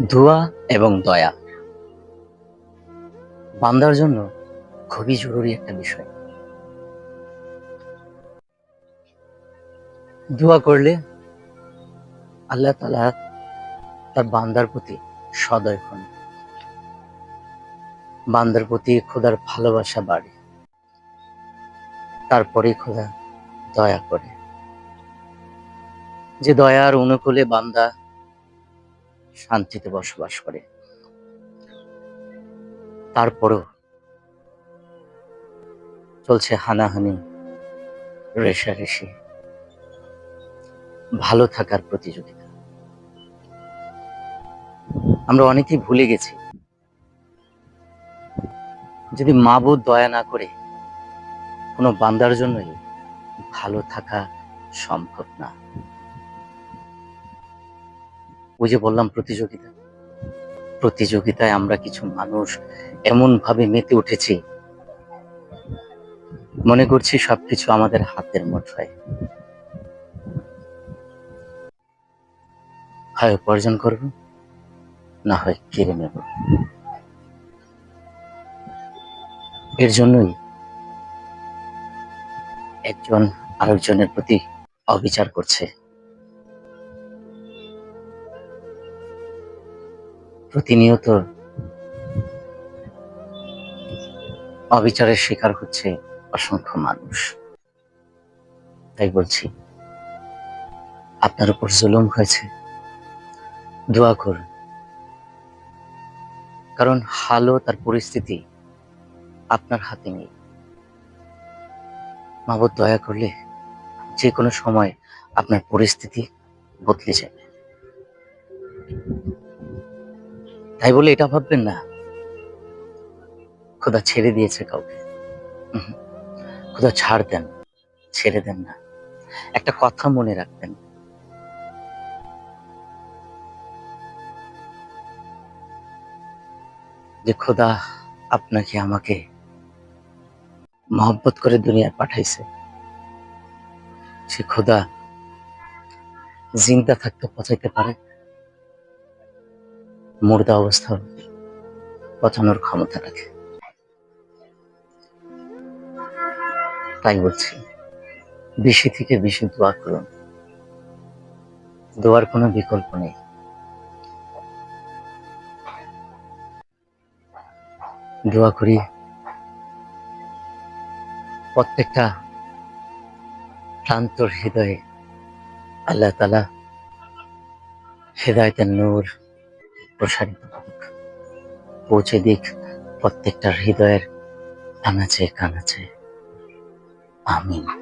দোয়া এবং দয়া। বান্দার জন্য খুবই জরুরি একটা বিষয়। দোয়া করলে আল্লাহ তালা তার বান্দার প্রতি সদয় হন। বান্দার প্রতি খোদার ভালোবাসা বাড়ে। তারপরে খোদা দয়া করে। যে দয়ার অনুকূলে বান্দা শান্তিতে বসবাস করে। তারপরও চলছে হানাহানি, রেশারেশি, ভালো থাকার প্রতিযোগিতা। আমরা অনেকেই ভুলে গেছি, যদি মাবুদ দয়া না করে কোনো বান্দার জন্যই ভালো থাকা সম্ভব না। ওই যে বললাম প্রতিযোগিতা। প্রতিযোগিতায় আমরা কিছু মানুষ এমন ভাবে মেতে উঠেছি। মনে করছি সবকিছু আমাদের হাতের মুঠোয়। হয় উপার্জন করব, না হয় কেড়ে নেব। এর জন্যই একজন আরেকজনের প্রতি অবিচার করছে। প্রতিনিয়ত অবিচারের শিকার হচ্ছে অসংখ্য মানুষ। তাই বলছি, আপনার উপর জুলুম হয়েছে। দোয়া করুন। কারণ হালো তার পরিস্থিতি আপনার হাতে নেই। মাবত দয়া করলে যে কোনো সময় আপনার পরিস্থিতি বদলে যাবে। তাই বলে এটা ভাববেন না। খোদা ছেড়ে দিয়েছে কাউকে। খোদা ছাড় দেন, ছেড়ে দেন না। একটা কথা মনে রাখবেন। যে খোদা আপনাকে আমাকে মহব্বত করে দুনিয়ায় পাঠাইছে। সে খোদা জিন্দা থাকতে পচাইতে পারে। মুর্দা অবস্থা পচানোর ক্ষমতা রাখে। তাই বলছি বেশি থেকে বেশি দোয়া করুন। দোয়ার কোনো বিকল্প নেই। দোয়া করি, প্রত্যেকটা প্রান্তর হৃদয়ে আল্লাহ তালা হৃদায়তের নূর প্রসারিত হোক পৌঁছে দিক প্রত্যেকটা হৃদয়ের আনাচে কানাচে। আমিন।